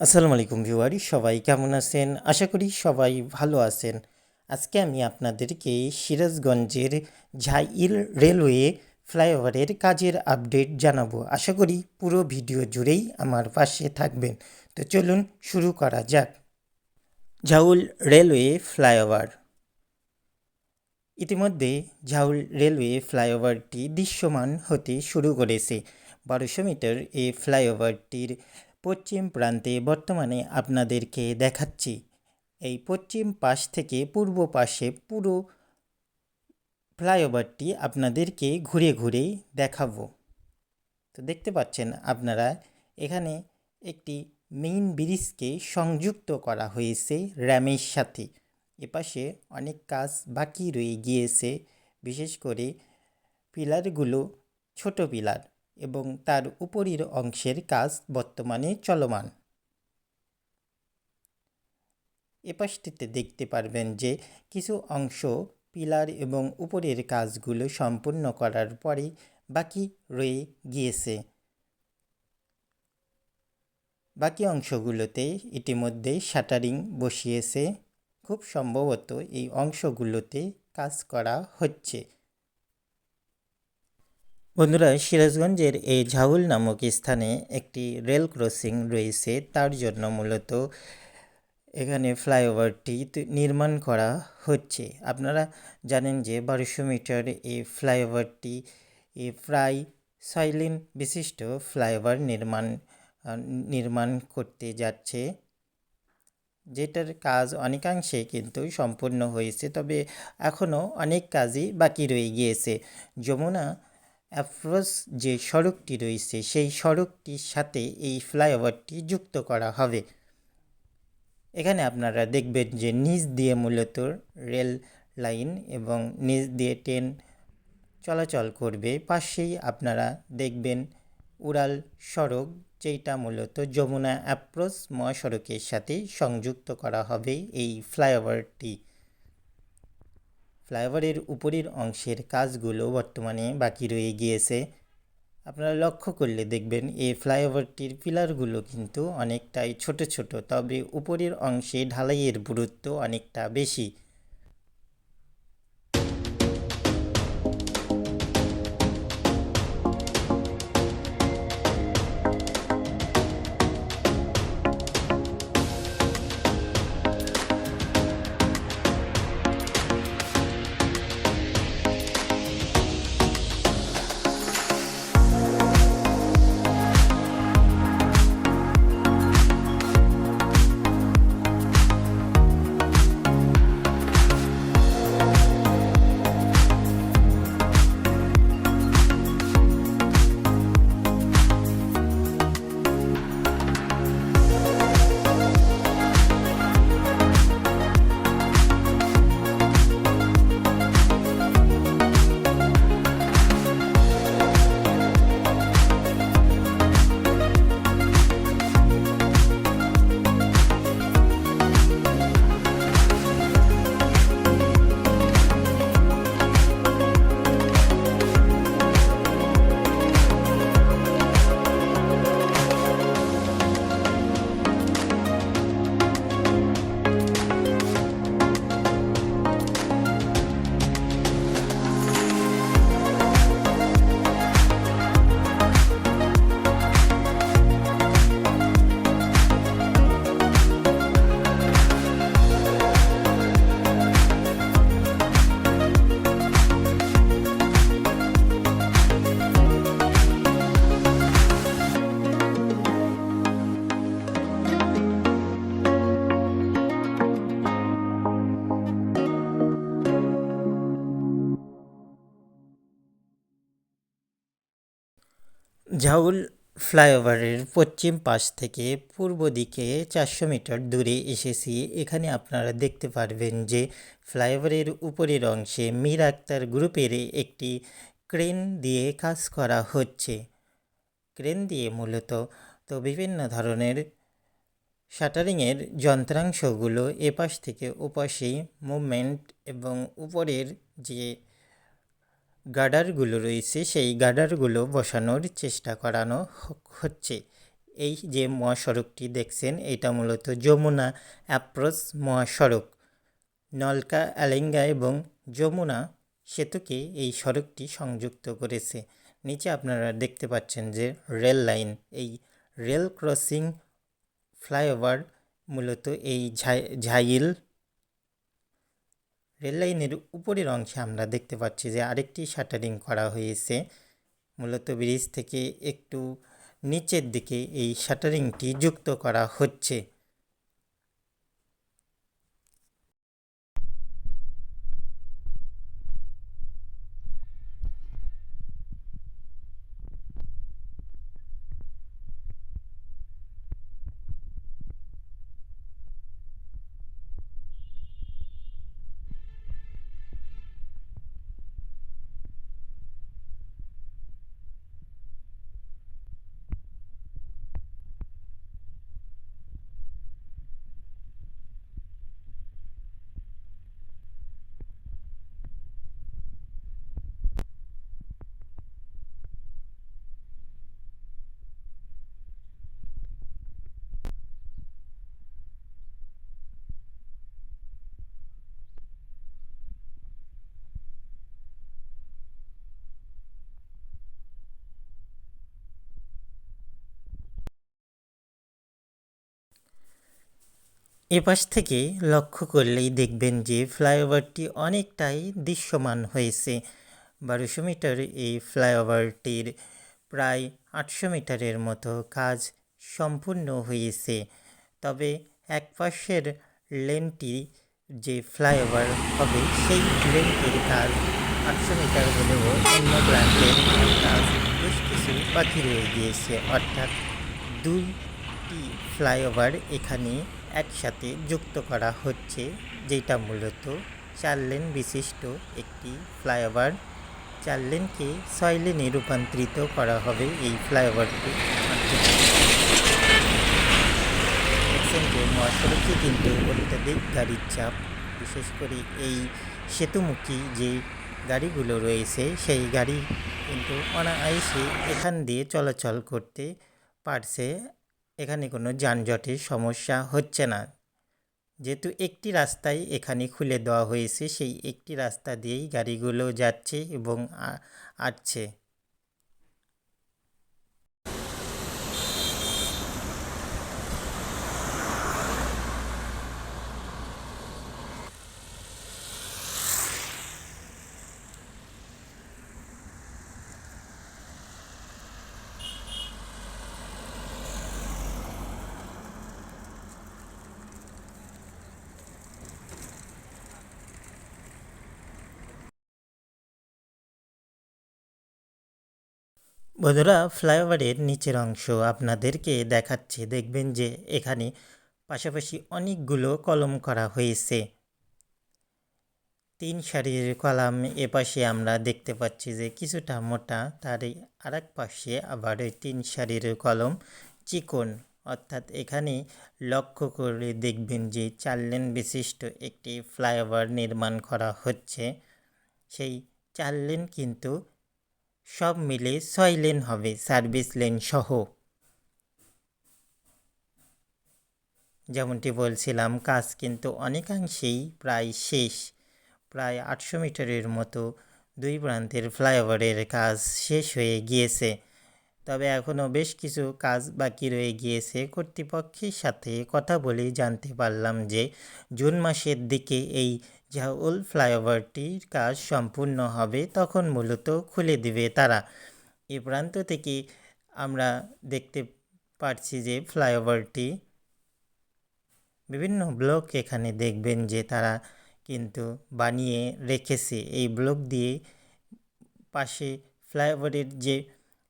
আসসালামু আলাইকুম ভিউয়ারি সবাই কেমন আছেন? আশা করি সবাই ভালো আছেন। আজকে আমি আপনাদেরকে সিরাজগঞ্জের ঝাইল রেলওয়ে ফ্লাইওভারের কাজের আপডেট জানাব। আশা করি পুরো ভিডিও জুড়েই আমার পাশে থাকবেন। তো চলুন শুরু করা যাক। Jhaul railway flyover. ইতিমধ্যে ঝাউল রেলওয়ে ফ্লাইওভারটি দৃশ্যমান হতে শুরু করেছে। বারোশো মিটার এই ফ্লাইওভারটির পশ্চিম প্রান্তে বর্তমানে আপনাদেরকে দেখাচ্ছি। এই পশ্চিম পাশ থেকে পূর্ব পাশে পুরো ফ্লাইওভারটি আপনাদেরকে ঘুরে ঘুরে দেখাবো। তো দেখতে পাচ্ছেন আপনারা, এখানে একটি মেইন ব্রিজকে সংযুক্ত করা হয়েছে র্যামের সাথে। এপাশে অনেক কাজ বাকি রয়ে গিয়েছে, বিশেষ করে পিলারগুলো, ছোট পিলার। এবং তার উপরের অংশের কাজ বর্তমানে চলমান। এপাশটিতে দেখতে পারবেন যে কিছু অংশ পিলার এবং উপরের কাজগুলো সম্পূর্ণ করার পরে বাকি রয়ে গিয়েছে। বাকি অংশগুলোতে ইতিমধ্যে শাটারিং বসিয়েছে। খুব সম্ভবত এই অংশগুলোতে কাজ করা হচ্ছে। বন্ধুরা, সিরাজগঞ্জের এই ঝাউল নামক স্থানে একটি রেল ক্রসিং রয়েছে। তার জন্য মূলত এখানে ফ্লাইওভারটি নির্মাণ করা হচ্ছে। আপনারা জানেন যে বারোশো মিটার এই ফ্লাইওভারটি প্রায় ছয় লেন বিশিষ্ট ফ্লাইওভার নির্মাণ নির্মাণ করতে যাচ্ছে। যেটার কাজ অনেকাংশে কিন্তু সম্পূর্ণ হয়েছে, তবে এখনও অনেক কাজই বাকি রয়ে গিয়েছে। যমুনা অ্যাপ্রোচ যে সড়কটি রয়েছে, সেই সড়কটির সাথে এই ফ্লাইওভারটি যুক্ত করা হবে। এখানে আপনারা দেখবেন যে নিচ দিয়ে মূলত রেল লাইন এবং নিচ দিয়ে ট্রেন চলাচল করবে। পাশেই আপনারা দেখবেন উড়াল সড়ক যেটা মূলত যমুনা অ্যাপ্রোচ মহাসড়কের সাথে সংযুক্ত করা হবে এই ফ্লাইওভারটি। ফ্লাইওভারের উপরের অংশের কাজগুলো বর্তমানে বাকি রয়ে গিয়েছে। আপনারা লক্ষ্য করলে দেখবেন এই ফ্লাইওভারটির পিলারগুলো কিন্তু অনেকটাই ছোট ছোট, তবে উপরের অংশে ঢালাইয়ের গুরুত্ব অনেকটা বেশি। ঝাউল ফ্লাইওভারের পশ্চিম পাশ থেকে পূর্ব দিকে চারশো মিটার দূরে এসেছি। এখানে আপনারা দেখতে পারবেন যে ফ্লাইওভারের উপরের অংশে মীর আক্তার গ্রুপের একটি ক্রেন দিয়ে কাজ করা হচ্ছে। ক্রেন দিয়ে মূলত তো বিভিন্ন ধরনের শাটারিংয়ের যন্ত্রাংশগুলো এপাশ থেকে ওপাশে মুভমেন্ট এবং উপরের যে গার্ডারগুলো রয়েছে, সেই গার্ডারগুলো বসানোর চেষ্টা করানো হচ্ছে। এই যে মহাসড়কটি দেখছেন, এটা মূলত যমুনা অ্যাপ্রোচ মহাসড়ক। নলকা আলেঙ্গা এবং যমুনা সেতুকে এই সড়কটি সংযুক্ত করেছে। নিচে আপনারা দেখতে পাচ্ছেন যে রেল লাইন। এই রেল ক্রসিং ফ্লাইওভার মূলত এই ঝাই- ঝাইল রেল লাইনের উপরের অংশে আমরা দেখতে পাচ্ছি যে আরেকটি শাটারিং করা হয়েছে। মূলত ব্রিজ থেকে একটু নিচের দিকে এই শাটারিংটি যুক্ত করা হচ্ছে। এপাশ থেকে লক্ষ্য করলেই দেখবেন যে ফ্লাইওভারটি অনেকটাই দৃশ্যমান হয়েছে। বারোশো মিটার এই ফ্লাইওভারটির প্রায় আটশো মিটারের মতো কাজ সম্পূর্ণ হয়েছে। তবে এক পাশের লেনটি যে ফ্লাইওভার হবে, সেই লেনটির কাজ আটশো মিটার হলেও অন্য প্রান্তের কাজ বেশ কিছু বাকি রয়ে গিয়েছে। অর্থাৎ দুইটি ফ্লাইওভার এখানে একসাথে যুক্ত করা হচ্ছে যেটা মূলত চার লেন বিশিষ্ট একটি ফ্লাইওভার। চার লেনকে ছয় লেনে রূপান্তরিত করা হবে এই ফ্লাইওভারটি। মহাসড়কে কিন্তু অত্যাধিক গাড়ির চাপ, বিশেষ করে এই সেতুমুখী যে গাড়িগুলো রয়েছে, সেই গাড়ি কিন্তু অনায়াসে এখান দিয়ে চলাচল করতে পারছে। এখানে কোনো যানজটের সমস্যা হচ্ছে না। যেহেতু একটি রাস্তাই এখানে খুলে দেওয়া হয়েছে, সেই একটি রাস্তা দিয়েই গাড়িগুলো যাচ্ছে এবং আসছে। বন্ধুরা, ফ্লাইওভারের নিচের অংশ আপনাদেরকে দেখাচ্ছে। দেখবেন যে এখানে পাশাপাশি অনেকগুলো কলম করা হয়েছে। তিন সারির কলাম এপাশে আমরা দেখতে পাচ্ছি যে কিছুটা মোটা, তার আর এক পাশে আবার ওই তিন সারির কলম চিকন। অর্থাৎ এখানে লক্ষ্য করে দেখবেন যে চার লেন বিশিষ্ট একটি ফ্লাইওভার নির্মাণ করা হচ্ছে। সেই চার লেন কিন্তু সব মিলে ছয় লেন হবে, সার্ভিস লেন সহ। যেমনটি বলছিলাম, কাজ কিন্তু অনেকাংশেই প্রায় শেষ। প্রায় আটশো মিটারের মতো দুই প্রান্তের ফ্লাইওভারের কাজ শেষ হয়ে গিয়েছে। তবে এখনও বেশ কিছু কাজ বাকি রয়ে গিয়েছে। কর্তৃপক্ষের সাথে কথা বলে জানতে পারলাম যে, জুন মাসের দিকে এই জাউল ফ্লাইওভারটির কাজ সম্পূর্ণ হবে তখন মূলত খুলে দিবে তারা। এ প্রান্ত থেকে আমরা দেখতে পারছি যে ফ্লাইওভারটি বিভিন্ন ব্লক এখানে দেখবেন যে তারা কিন্তু বানিয়ে রেখেছে। এই ব্লক দিয়ে পাশে ফ্লাইওভারের যে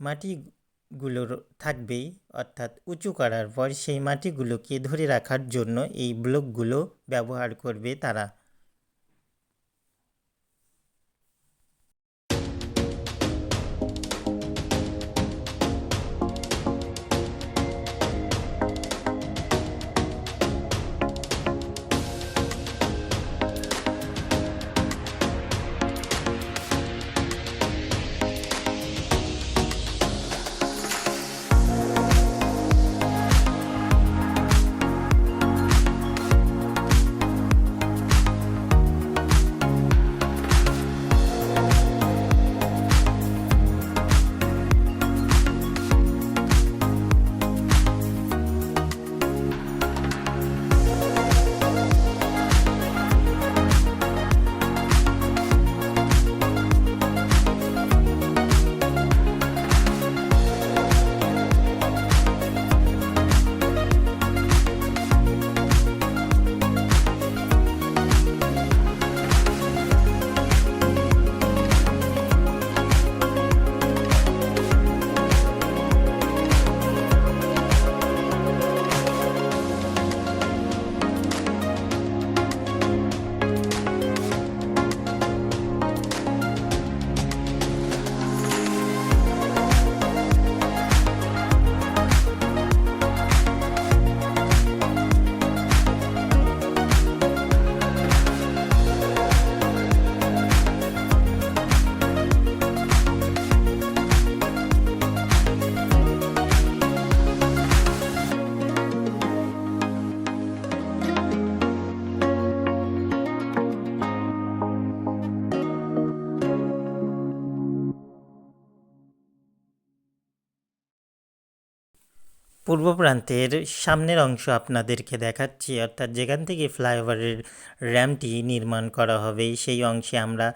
মাটিগুলো থাকবে, অর্থাৎ উঁচু করার পর সেই মাটিগুলোকে ধরে রাখার জন্য এই ব্লকগুলো ব্যবহার করবে তারা। পূর্ব প্রান্তের সামনের অংশ আপনাদেরকে দেখাচ্ছি, অর্থাৎ যেখান থেকে ফ্লাইওভারের র্যাম্পটি নির্মাণ করা হবে, সেই অংশে আমরা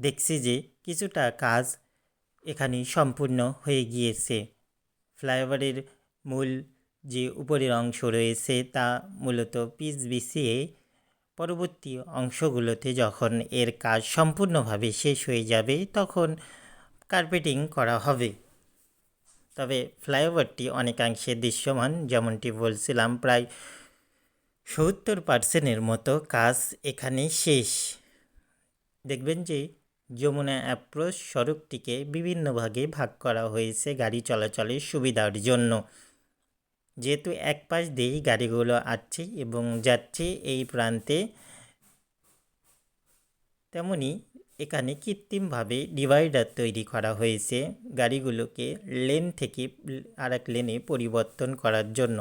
দেখছি যে কিছুটা কাজ এখানে সম্পূর্ণ হয়ে গিয়েছে। ফ্লাইওভারের মূল যে উপরের অংশ রয়েছে, তা মূলত পিচ বিছিয়ে পরবর্তী অংশগুলোতে যখন এর কাজ সম্পূর্ণভাবে শেষ হয়ে যাবে, তখন কার্পেটিং করা হবে। তবে ফ্লাইওভারটি অনেকাংশে দৃশ্যমান, যেমনটি বলছিলাম, প্রায় সত্তর পার্সেন্টের মতো কাজ এখানে শেষ। দেখবেন যে যমুনা অ্যাপ্রোচ সড়কটিকে বিভিন্ন ভাগে ভাগ করা হয়েছে গাড়ি চলাচলের সুবিধার জন্য। যেহেতু এক পাশ দিয়েই গাড়িগুলো আসছে এবং যাচ্ছে এই প্রান্তে, তেমনি এখানে কৃত্রিমভাবে ডিভাইডার তৈরি করা হয়েছে গাড়িগুলোকে লেন থেকে আরেক লেনে পরিবর্তন করার জন্য।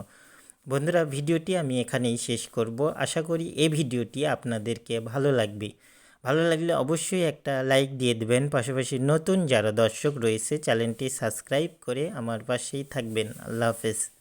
বন্ধুরা, ভিডিওটি আমি এখানেই শেষ করব। আশা করি এই ভিডিওটি আপনাদেরকে ভালো লাগবে। ভালো লাগলে অবশ্যই একটা লাইক দিয়ে দেবেন। পাশাপাশি নতুন যারা দর্শক রয়েছে চ্যানেলটি সাবস্ক্রাইব করে আমার পাশেই থাকবেন। আল্লাহ হাফেজ।